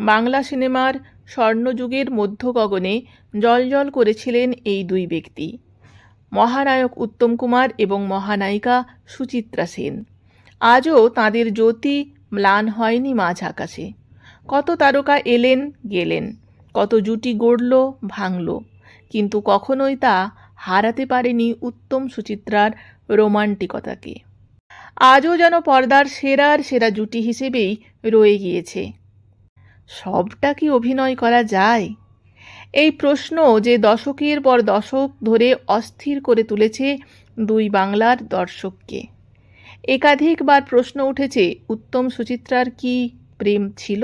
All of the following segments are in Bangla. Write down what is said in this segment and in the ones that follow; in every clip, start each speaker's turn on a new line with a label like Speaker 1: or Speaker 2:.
Speaker 1: বাংলা সিনেমার স্বর্ণযুগের মধ্যগগনে জলজল করেছিলেন এই দুই ব্যক্তি। মহানায়ক উত্তম কুমার এবং মহানায়িকা সুচিত্রা সেন। আজও তাদের জ্যোতি ম্লান হয়নি মাঝ আকাশে। কত তারকা এলেন, গেলেন। কত জুটি গড়ল, ভাঙল। কিন্তু কখনোই তা হারাতে পারেনি উত্তম সুচিত্রার রোমান্টিকতাকে। আজও যেন পর্দার সেরার সেরা জুটি হিসেবেই রয়ে গিয়েছে। সবটা কি অভিনয় করা যায়? এই প্রশ্ন যে দশকের পর দশক ধরে অস্থির করে তুলেছে দুই বাংলার দর্শককে। একাধিকবার প্রশ্ন উঠেছে, উত্তম সুচিত্রার কি প্রেম ছিল?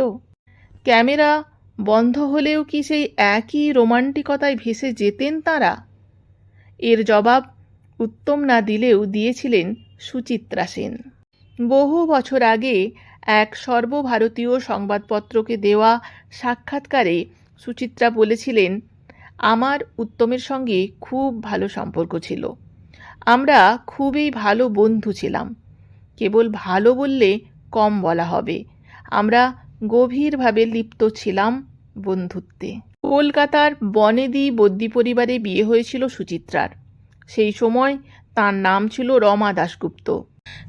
Speaker 1: ক্যামেরা বন্ধ হলেও কি সেই একই রোমান্টিকতায় ভেসে যেতেন তারা? এর জবাব উত্তম না দিলেও দিয়েছিলেন সুচিত্রা সেন। বহু বছর আগে এক সর্বভারতীয় সংবাদপত্রকে দেওয়া সাক্ষাৎকারে সুচিত্রা বলেছিলেন, আমার উত্তমের সঙ্গে খুব ভালো সম্পর্ক ছিল। আমরা খুবই ভালো বন্ধু ছিলাম। কেবল ভালো বললে কম বলা হবে। আমরা গভীরভাবে লিপ্ত ছিলাম বন্ধুত্বে। কলকাতার বনেদি বদ্যি পরিবারে বিয়ে হয়েছিল সুচিত্রার। সেই সময় তার নাম ছিল রমা দাশগুপ্ত।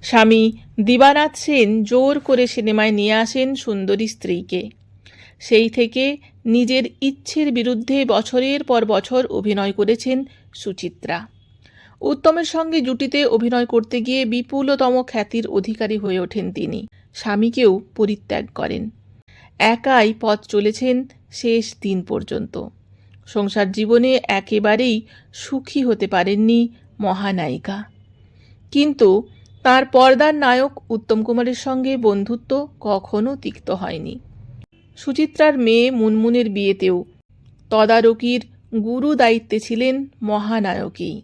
Speaker 1: স্বামী দিবানাথ সেন জোর করে সিনেমায় নিয়ে আসেন সুন্দরী স্ত্রীকে। সেই থেকে নিজের ইচ্ছের বিরুদ্ধে বছরের পর বছর অভিনয় করেছেন সুচিত্রা। উত্তমের সঙ্গে জুটিতে অভিনয় করতে গিয়ে বিপুলতম খ্যাতির অধিকারী হয়ে ওঠেন তিনি। স্বামীকেও পরিত্যাগ করেন। একাই পথ চলেছেন শেষ দিন পর্যন্ত। সংসার জীবনে একেবারেই সুখী হতে পারেননি মহানায়িকা। কিন্তু তার পর্দার নায়ক উত্তম কুমারের সঙ্গে বন্ধুত্ব কখনো তিক্ত হয়নি। সুচিত্রার মেয়ে মুনমুনের বিয়েতেও তদারকির গুরু দায়িত্বে ছিলেন মহানায়কই